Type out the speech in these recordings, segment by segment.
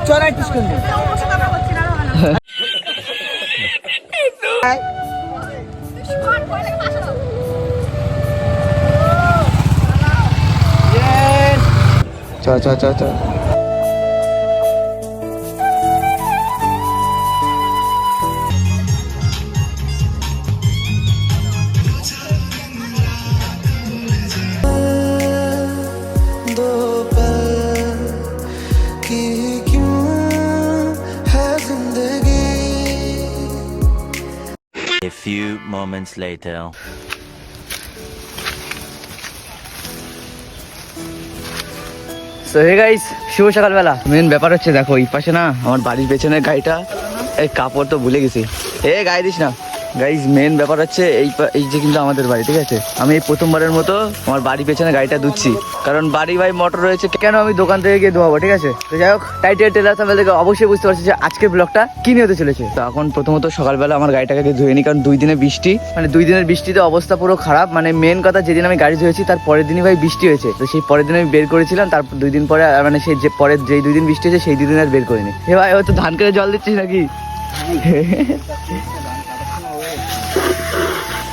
চল একটু চল চল চ চ few moments later. So hey guys শুভ সকালবেলা। মেন ব্যাপার হচ্ছে, দেখো, এই পাশে না আমার বাড়ির পেছনে গাড়িটা, এই কাপড় তো ভুলে গেছি। এ, গায়ে দিস না। গাইজ মেন ব্যাপার হচ্ছে এই এই যে কিন্তু আমাদের বাড়ি, ঠিক আছে? আমি এই প্রথমবারের মতো আমার বাড়ির পেছনে গাড়িটা ধুচ্ছি। কারণ বাড়ি ভাই মোটর রয়েছে, কেন আমি দোকান থেকে গিয়ে ধোয়াবো, ঠিক আছে? তো যাই হোক টাইটেল টেলার থামেল থেকে অবশ্যই বুঝতে পারছি যে আজকের ব্লগটা কি নিয়ে হতে চলেছে। তো এখন প্রথমত সকালবেলা আমার গাড়িটাকে ধুয়ে নিই কারণ দুই দিনে বৃষ্টি মানে দুই দিনের বৃষ্টিতে অবস্থা পুরো খারাপ। মানে মেন কথা, যেদিন আমি গাড়ি ধুয়েছি, তার পরের দিনই ভাই বৃষ্টি হয়েছে। তো সেই পরের দিন আমি বের করেছিলাম তারপর দুই দিন পরে মানে সেই যে পরের, যেই দুই দিন বৃষ্টি হয়েছে, সেই দুই দিন আর বের করিনি। এ ভাই হয়তো ধান কেটে জল দিচ্ছিস নাকি?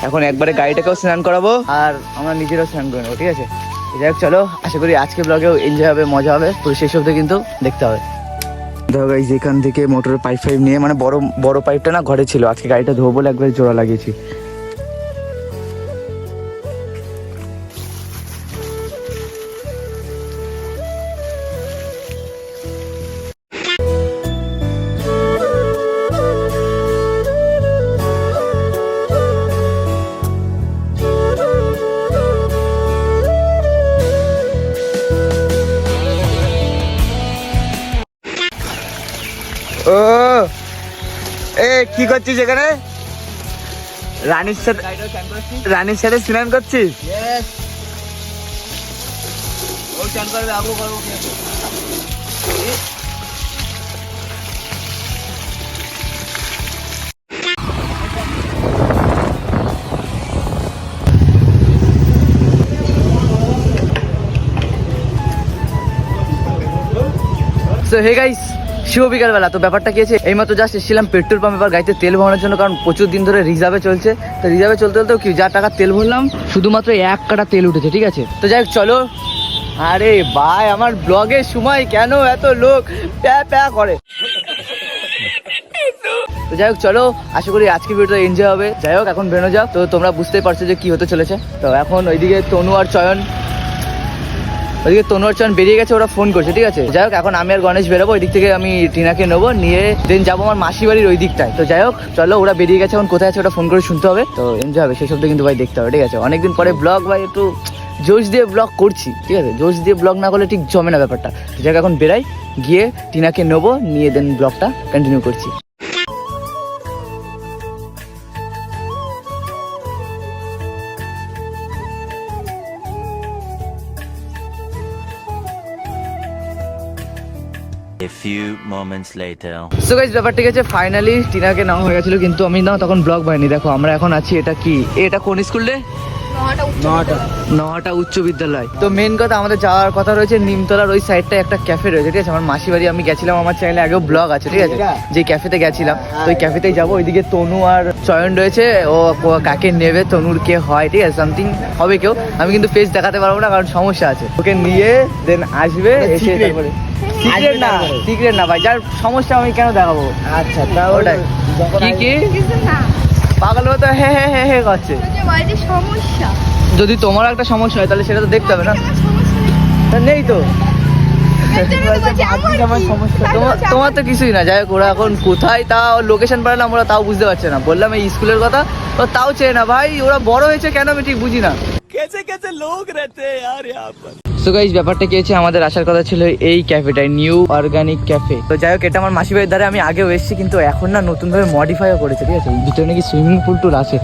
এখন একবারে গাড়িটাকেও স্নান করাবো আর আমরা নিজেরাও স্নান করে নেব, ঠিক আছে? যাই হোক, চলো, আশা করি আজকে ব্লগেও এনজয় হবে, মজা হবে। তো সেই সবটা কিন্তু দেখতে হবে। দেখো এখান থেকে মোটরের পাইপ ফাইপ নিয়ে মানে বড় বড় পাইপটা না ঘরে ছিল, আজকে গাড়িটা ধোবো বলে একবার জোড়া লাগিয়েছি। কি করছিস এখানে? রানীর সাথে রানীর সাথে স্নান করছিস? সো হে গাইস শুভ বিকালবেলা। তো ব্যাপারটা কি আছে এইমাত্র জাস্ট এসেছিলাম পেট্রোল পাম্প এবার গাড়িতে তেল ভরানোর জন্য, কারণ প্রচুর দিন ধরে রিজার্ভে চলছে। তো রিজার্ভে চলতে চলতেও কি, যা টাকা তেল ভরলাম, শুধুমাত্র এক কাটা তেল উঠেছে, ঠিক আছে? তো যাই চলো। আরে ভাই, আমার ব্লগের সময় কেন এত লোক? প্যা প্যা করে। তো যাই হোক, চলো। আশা করি আজকে ভিডিওটা এনজয় হবে। যাই হোক, এখন বেরোনো যাও তো তোমরা বুঝতেই পারছ যে কি হতে চলেছে। তো এখন ওইদিকে তনু আর চয়ন। ওইদিকে তনুয়ার চান বেরিয়ে গেছে, ওরা ফোন করছে, ঠিক আছে? যাই হোক, এখন আমি আর গণেশ বেরোবো ওই দিক থেকে আমি টিনাকে নেব, নিয়ে দেন যাব আমার মাসি বাড়ির ওই দিকটায়। তো যাই হোক, চলো, ওরা বেরিয়ে গেছে, এখন কোথায় আছে ওটা ফোন করে শুনতে হবে। তো এনজয় হবে, সেই সবটা কিন্তু ভাই দেখতে হবে, ঠিক আছে? অনেকদিন পরে ব্লগ ভাই, একটু জোশ দিয়ে ব্লগ করছি, ঠিক আছে? জোশ দিয়ে ব্লগ না করলে ঠিক জমে না ব্যাপারটা। যাই এখন বেরাই, গিয়ে টিনাকে নেব, নিয়ে দেন ব্লগটা কন্টিনিউ করছি। A few moments later. So guys ব্যাপার ঠিক আছে ফাইনালি টিনাকে নেওয়া হয়ে গেছিল কিন্তু আমি না তখন ব্লগ পাইনি দেখো আমরা এখন আছি এটা কি? এটা কোন স্কুল রে? নহাটা উচ্চ বিদ্যালয়। তো মেন কথা আমাদের যাওয়ার কথা রয়েছে নিমতলার ওই সাইডটা একটা ক্যাফে রয়েছে ঠিক আছে? আমার মাসি বাড়ি আমি গেছিলাম আমার চ্যানেলে আগেও ব্লগ আছে ঠিক আছে? যে ক্যাফেতে গেছিলাম। তো ওই ক্যাফেতেই যাব ওইদিকে তনু আর চয়ন রয়েছে ও কাকে নেবে তনুর কে হয় ঠিক আছে? সামথিং হবে কেউ। আমি কিন্তু ফেস দেখাতে পারব না কারণ সমস্যা আছে। ওকে নিয়ে দেন আসবে এসে তারপরে সিক্রেট না সিক্রেট না ভাই যার সমস্যা আমি কেন দেখাবো? আচ্ছা তা ওটাই। কি কি? না। পাগল মতো হে হে হে হে করছে। সমস্যা। যদি তোমার একটা সমস্যা হয় তাহলে সেটা তো দেখতে হবে না? নেই। তা তো। তো? তোমার তোমার তো কিছুই না। যাই হোক ওরা এখন কোথায় তা লোকেশন পাঠালাম ওরা তাও বুঝতে পারছে না। বললাম এই স্কুলের কথা ও তাও চেয়ে না। ভাই ওরা বড় হয়েছে কেন আমি ঠিক বুঝি না। সো গাইজ ব্যাপারটা কি হয়েছে? আমাদের আসার কথা ছিল এই ক্যাফেটাই নিউ অর্গানিক ক্যাফে তো যাই হোক, এটা আমার মাসি বাড়ির দ্বারা আমি আগেও এসেছি, কিন্তু এখন না নতুন ভাবে মডিফাইও করেছে, ঠিক আছে? ভিতরে নাকি সুইমিং পুল টুল আছে।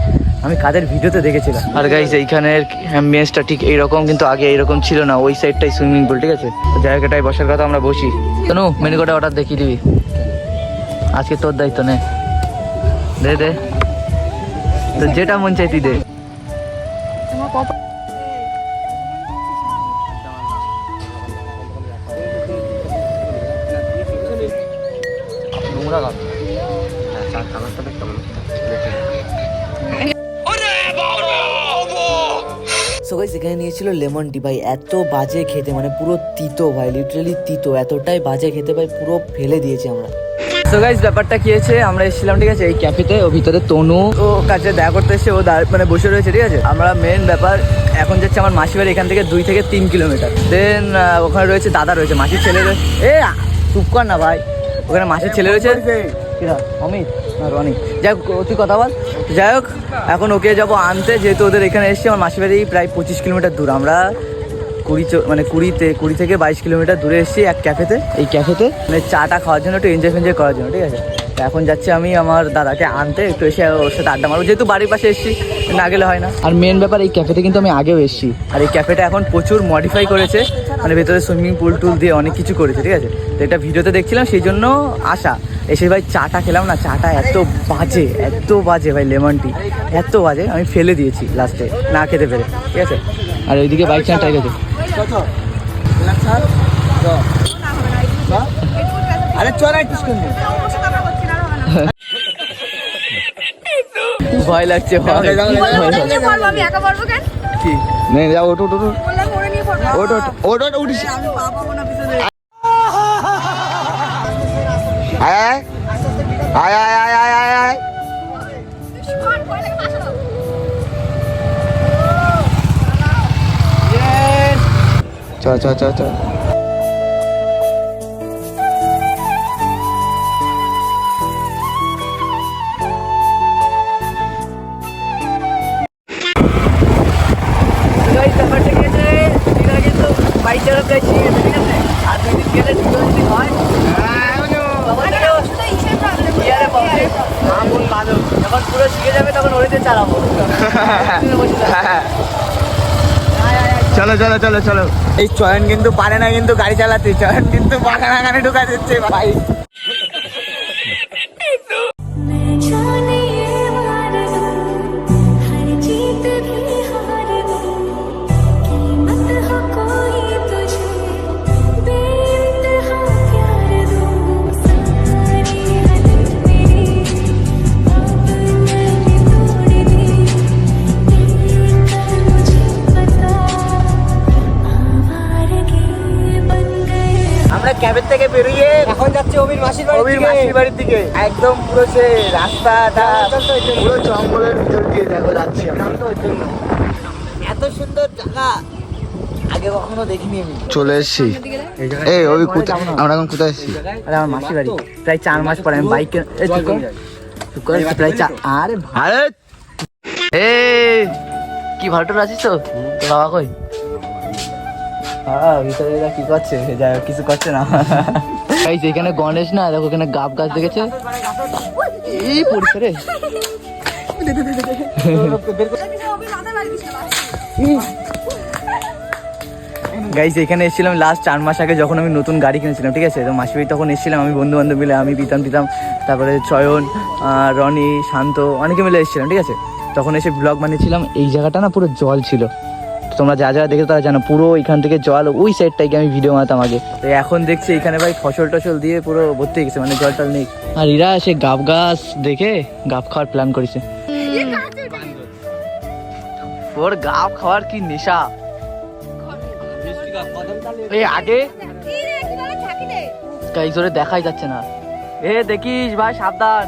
আমি কাদের ভিডিওতে দেখেছিলাম। আর গাইজ এইখানের অ্যাম্বিয়েন্সটা ঠিক এইরকম, কিন্তু আগে এইরকম ছিল না, ওই সাইডটাই সুইমিং পুল ঠিক আছে? তো যাই হোক, এটাই বসার কথা, আমরা বসি। তনু মেনু কোডে অর্ডার দেখিয়ে দিবি। আজকে তোর দায়িত্ব, নে। দে দে। তো যেটা মন চাই তুই দে। সো গাইস এখানে নিয়েছিল লেমন টি। ভাই এত বাজে খেতে মানে পুরো তিতো ভাই লিটারালি তিতো এতটাই বাজে খেতে ভাই পুরো ফেলে দিয়েছি আমরা। সো গাইস ব্যাপারটা কি হয়েছে? আমরা এসেছিলাম ঠিক আছে এই ক্যাফেতে ও ভিতরে তনু। ও কাছে দেখা করতে এসে ও দাঁড়- মানে বসে রয়েছে ঠিক আছে। আমরা মেন ব্যাপার এখন যাচ্ছে আমার মাসি বাড়ি এখান থেকে দুই থেকে তিন কিলোমিটার দেন ওখানে রয়েছে দাদা রয়েছে মাসির ছেলে রয়েছে এ চুপ কর না ভাই। ওখানে মাসির ছেলে রয়েছে। অমিত। রনি যাই হোক তুই কথা বল। যাই হোক এখন ওকে যাব আনতে যেহেতু ওদের এখানে এসেছি আমার মাসি বাড়ি প্রায় পঁচিশ কিলোমিটার দূর। আমরা কুড়ি চো- মানে কুড়িতে কুড়ি থেকে বাইশ কিলোমিটার দূরে এসেছি এক ক্যাফেতে। এই ক্যাফেতে? মানে চাটা খাওয়ার জন্য একটু এনজয় ফেনজয় করার জন্য ঠিক আছে? এখন যাচ্ছি আমি আমার দাদাকে আনতে একটু এসে ওর সাথে আড্ডা মারবো। যেহেতু বাড়ির পাশে এসেছি না গেলে হয় না। আর মেন ব্যাপার এই ক্যাফেতে কিন্তু আমি আগেও এসেছি। আর এই ক্যাফেটা এখন প্রচুর মডিফাই করেছে মানে ভেতরে সুইমিং পুল টুল দিয়ে অনেক কিছু করেছে ঠিক আছে? তো এটা ভিডিওতে দেখছিলাম সেই জন্য আসা এসে ভাই চাটা খেলাম না চাটা এত বাজে এত বাজে ভাই লেমন টি এত বাজে আমি ফেলে দিয়েছি লাস্টে না খেতে পেরে ঠিক আছে? আর ওইদিকে বাইক চাটা গেছে আরে চল ভয় লাগছে ভয় বললাম ভয় ওটা লাগছে। নিয়ে পড়ব, আমি একা পড়ব কেন? কি? নে যাও ওটো ওটো। ওটো ওটো ওটো উঠিস। আয় আয় আয় আয় আয় আয় আয় শোন, ভয় লাগে, যখন শিখে যাবে, তখন চালাবো। চলো চলো চলো চলো। এই চয়ন কিন্তু পারে না, কিন্তু গাড়ি চালাতে। চয়ন কিন্তু বাগান ঢুকা দিচ্ছে ভাই। অবির মাসির বাড়ির দিকে। একদম পুরো সে রাস্তাটা পুরো জঙ্গলের ভিতর দিয়ে দেখো যাচ্ছি। এত সুন্দর জায়গা। আগে কখনো দেখিনি আমি। চলে এসেছি। এই ওই কোথায় আমরা এখন কোথায় এসেছি? আরে আমার মাসির বাড়ি। প্রায় চার মাস পরে আমি বাইক প্রায় চার আরে আরে! এ কি ভালো টোল আছিস তো? বাবা কই? হ্যাঁ ভিতরে কি করছে? যাই কিছু করছে না। এই যে এখানে গণেশ না, দেখো এখানে গাব গাছ দেখেছে। এই পড়ছে রে। গাইজ এখানে এসেছিলাম লাস্ট চার মাস আগে যখন আমি নতুন গাড়ি কিনেছিলাম, ঠিক আছে? তো মাসি বাড়ি তখন এসেছিলাম, আমি বন্ধু বান্ধব মিলে, আমি পিতাম টিতাম, তারপরে চয়ন রনি, শান্ত, অনেকে মিলে এসেছিলাম, ঠিক আছে? তখন এসে ব্লগ বানিয়েছিলাম। এই জায়গাটা না পুরো জল ছিল। তোমরা যা যা দেখে তারা জানো পুরো এখান থেকে জল ওই সাইডটাকে আমি ভিডিও বানাতাম আগে। তো এখন দেখছি এখানে ভাই ফসল টসল দিয়ে পুরো ভর্তি হয়ে গেছে মানে জল টল নেই। আর এরা সে গাব গাছ দেখে গাব খাওয়ার প্ল্যান করেছে। ওর গাব খাওয়ার কি নেশা? এই আগে? দেখাই যাচ্ছে না। এ দেখিস ভাই সাবধান।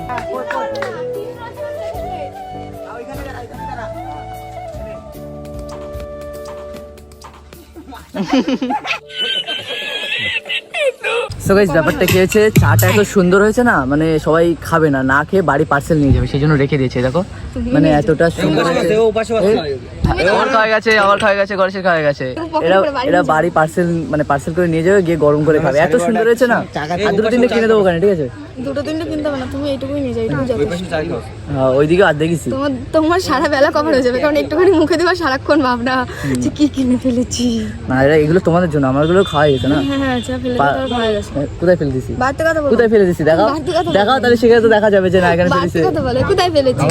সো ব্যাপারটা কি হয়েছে? চাটা এত সুন্দর হয়েছে না মানে সবাই খাবে না না খেয়ে বাড়ি পার্সেল নিয়ে যাবে সেই জন্য রেখে দিয়েছে দেখো। মানে এতটা সুন্দর হয়েছে। আমার খাওয়া গেছে আমার খাওয়া গেছে গণেশের খাওয়া গেছে। এরা এরা বাড়ি পার্সেল মানে পার্সেল করে নিয়ে যাবে গিয়ে গরম করে খাবে। এত সুন্দর হয়েছে না? আর দুটো তিনটে কিনে দেবো ওখানে ঠিক আছে? দুটো তিনটে কিনতে হবে না তুমি এইটুকুই নিয়ে যাও এইটুকু হ্যাঁ, ওইদিকে আর দেখেছি তোমার তোমার সারা বেলা কভার হয়ে যাবে কারণ একটুখানি মুখে দেওয়া সারাক্ষণ ভাবনা যে কি কিনে ফেলেছি। না এরা এগুলো তোমাদের জন্য আমারগুলো খাওয়া গেছে না? হ্যাঁ হ্যাঁ ফেলে পা- গেছে। কোথায় ফেলে দিছি? বাড়তে কথা বলো। কোথায় ফেলে দিছি? দেখাও। দেখাও তাহলে সেখানে তো দেখা যাবে যে না এখানে বাড়তি ফেলেছে কথা বলো কোথায় ফেলেছি?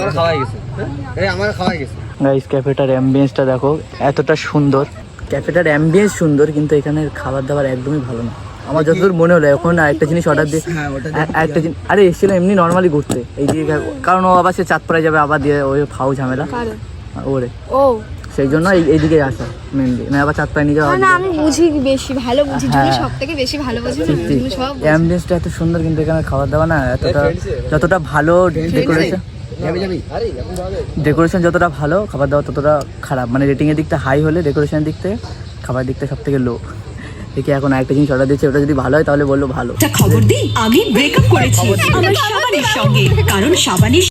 গাইস ক্যাফেটার অ্যাম্বিয়েন্সটা দেখো এতটা সুন্দর। ক্যাফেটার অ্যাম্বিয়েন্স সুন্দর কিন্তু এখানের খাবার দাবার একদমই ভালো না। আমার যতদূর মনে হলো এখন আরেকটা জিনিস অর্ডার দিয়ে আ- আরেকটা জিনিস আরে এসেছিল এমনি নর্মালি ঘুরতে। এই এইদিকে কারণ ও আবার সে চাঁদপাড়ায় যাবে আবার দিয়ে ওই ফাউ ঝামেলা। ওরে। ও। সেই জন্য এই এইদিকে আসা মেনলি না আবার চাঁদপাড়ায় নিয়ে যাওয়া না আমি বুঝি বেশি ভালো বুঝি। হ্যাঁ। তুমি সব থেকে বেশি ভালো বুঝি সব অ্যাম্বিয়েন্সটা এত সুন্দর কিন্তু এখানে খাবার দাবার না এতটা যতটা ভালো ডেকোরেশন ডেকোরেশন যতটা ভালো খাবার দাবার ততটা খারাপ। মানে রেটিংয়ের এর দিকটা হাই হলে ডেকোরেশনের দিক থেকে খাবার দিকটা সব থেকে লো দেখি এখন আরেকটা জিনিস অর্ডার দিচ্ছে ওটা যদি ভালো হয় তাহলে বলল ভালো। খবর দিই আমি ব্রেকআপ করেছি। আমার সাবানের সঙ্গে কারণ সাবানের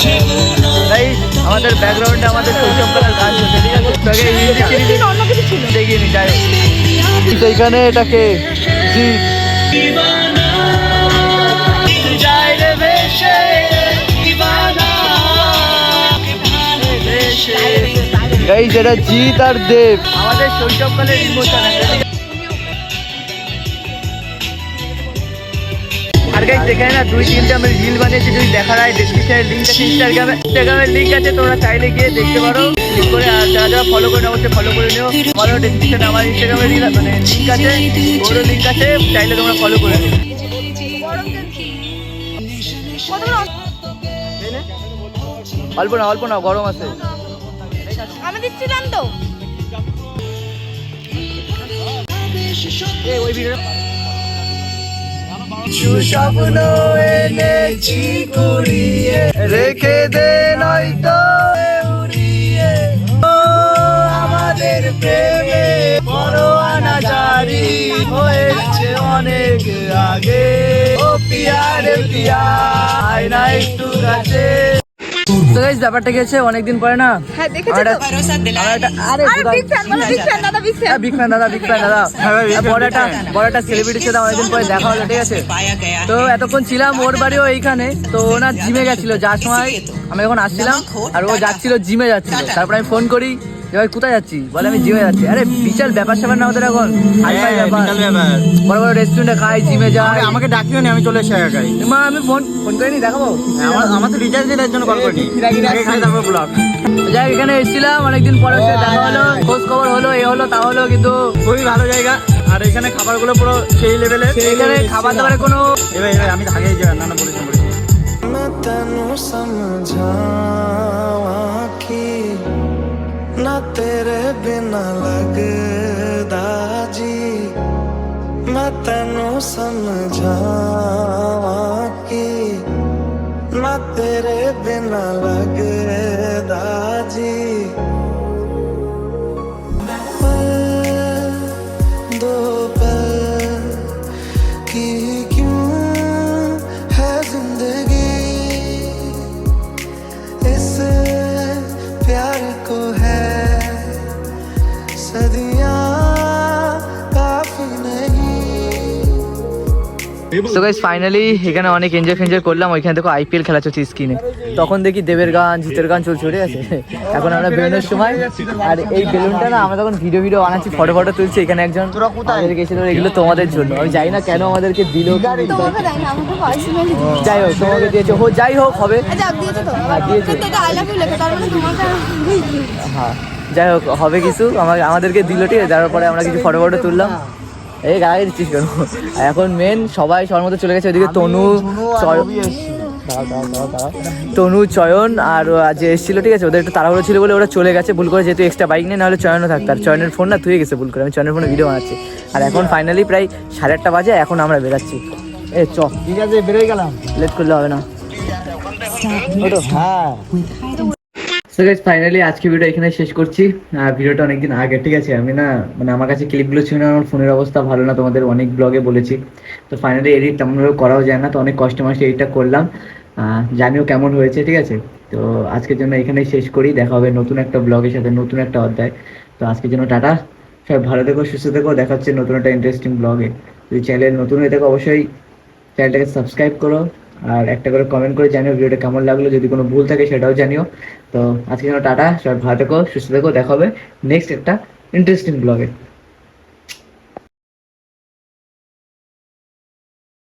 Guys, আমাদের ব্যাকগ্রাউন্ডে আমাদের শৈশবকালের গান চলছে ঠিক আছে? তোকে হিন্দি সিরিজে অন্য কিছু ছিল। দেখিয়ে নি যাই হোক। এটাকে জি। গাইজ এটা জিৎ আর দেব। আমাদের শৈশবকালের ইমোশন আর গাইজ যেখানে না দুই তিনটে আমি রিল বানিয়েছি যদি দেখার হয় ডিসক্রিপশনে লিঙ্ক আছে ইনস্টাগ্রামে ইনস্টাগ্রামের লিঙ্ক আছে তোমরা চাইলে গিয়ে দেখতে পারো। ক্লিক করে আর যারা যারা ফলো করে অবশ্যই ফলো করে নিও। আমারও ডিসক্রিপশনে আমার ইনস্টাগ্রামের রিল মানে লিঙ্ক আছে ওরও লিঙ্ক আছে চাইলে তোমরা ফলো করে নিও। অল্প না অল্প না গরম আছে। আমি দিচ্ছিলাম তো। ওই ভিডিও স্বপ্ন এনেছি কুড়িয়ে। রেখে দে নয়তো উড়িয়ে। আমাদের প্রেমে বড় আনাজারি হয়েছে অনেক আগে। ও পিয়ার পিয়া আয়না একটু কাছে। তো গাইস ব্যাপারটা গেছে অনেকদিন পরে না? হ্যাঁ দেখেছ তো? ভরসা দিলা আরে আরে বিগ ফ্যান বলো বিগ ফ্যান দাদা বিগ ফ্যান বিগ ফ্যান দাদা বিগ ফ্যান দাদা। বড় একটা বড় একটা সেলিব্রিটির সাথে অনেকদিন পরে দেখা হলো ঠিক আছে? তো এতক্ষণ ছিলাম ওর বাড়িও এইখানে তো ওনার জিমে গেছিল। যার সময় আমি যখন আসছিলাম আর ও যাচ্ছিল জিমে যাচ্ছিল। তারপর আমি ফোন করি ভাই কোথায় যাচ্ছি? বলে আমি জিমে যাচ্ছি। আরে বিশাল ব্যাপার স্যাপার না ওদের এখন হাই ব্যাপার। বড় বড় রেস্টুরেন্টে খাই জিমে যাই। আমাকে ডাকিও নি আমি চলে এসে একাই। মা আমি ফোন ফোন করে নি দেখাবো আমার আমার তো রিচার্জ দিলে জন্য কল করিনি। আগে খাই তারপর ব্লগ যাই এখানে এসেছিলাম অনেকদিন পরে দেখা হলো খোঁজ খবর হলো এ হলো তা হলো কিন্তু খুবই ভালো জায়গা। আর এখানে খাবারগুলো পুরো সেই লেভেলে এখানে খাবার দাবারের কোনো এবার এবার আমি আগে যাই না না বলেছি। বলেছি ਨਾ ਤੇਰੇ ਬਿਨਾ ਲੱਗਦਾ ਜੀ। ਮੈਂ ਤੈਨੂੰ ਸਮਝਾਵਾਂ ਕਿ ਨਾ ਤੇਰੇ ਬਿਨਾ ਲੱਗਦਾ ਜੀ। তো গাইস ফাইনালি এখানে অনেক এনজয় ফেনজয় করলাম। ওইখানে দেখো আইপিএল খেলা চলছে স্ক্রিনে। তখন দেখি দেবের গান জিতের গান চলছে ঠিক আছে? এখন আমরা বেরোনোর সময়। আর এই বেলুনটা না আমরা তখন ভিডিও ভিডিও বানাচ্ছি ফটো ফটো তুলছি। এখানে একজন আমাদের গেছিল এগুলো তোমাদের জন্য। আমি জানি না কেন আমাদেরকে দিল। যাই হোক তোমাকে দিয়েছে। হো যাই হোক হবে। আচ্ছা হ্যাঁ, মানে হ্যাঁ যাই হোক হবে কিছু। আমাকে আমাদেরকে দিল ঠিক আছে? তারপরে আমরা কিছু ফটো ফটো তুললাম। এই গায়ে দিচ্ছিস কেন? এখন মেন সবাই সবার মতো চলে গেছে ওদিকে তনু। তনু চয়ন আর যে এসেছিল ঠিক আছে? ওদের একটু তাড়াহুড়ো ছিল বলে ওরা চলে গেছে ভুল করে যেহেতু এক্সট্রা বাইক নেই নাহলে চয়নও থাকতো। আর চয়নের ফোন না থুয়ে গেছে ভুল করে আমি চয়নের ফোনে ভিডিও বানাচ্ছি। আর এখন ফাইনালি প্রায় সাড়ে আটটা বাজে এখন আমরা বেরাচ্ছি। এ চ। ঠিক আছে বেরোয় গেলাম। লেট করলে হবে না। হ্যাঁ। সো গাইস ফাইনালি আজকে ভিডিও এখানে শেষ করছি। ভিডিওটা অনেকদিন আগে, ঠিক আছে? আমি না মানে আমার কাছে ক্লিপগুলো ছিল না, আমার ফোনের অবস্থা ভালো না, তোমাদের অনেক ব্লগে বলেছি। তো ফাইনালি এডিট তেমনভাবে করাও যায় না, তো অনেক কষ্ট মাসে এডিটটা করলাম। জানিও কেমন হয়েছে, ঠিক আছে? তো আজকের জন্য এখানেই শেষ করি, দেখা হবে নতুন একটা ব্লগের সাথে, নতুন একটা অধ্যায়। তো আজকের জন্য টাটা। সবাই ভালো থেকো, সুস্থ থেকো, দেখা হচ্ছে নতুন একটা ইন্টারেস্টিং ব্লগে যদি চ্যানেল নতুন হয়ে থাকো, অবশ্যই চ্যানেলটাকে সাবস্ক্রাইব করো। আর একটা করে কমেন্ট করে জানিও ভিডিওটা কেমন লাগল, যদি কোনো ভুল থাকে সেটাও জানিও। তো আজকে যেন টাটা, সবাই ভালো থেকো, সুস্থ থেকো, দেখা হবে নেক্সট একটা ইন্টারেস্টিং ব্লগে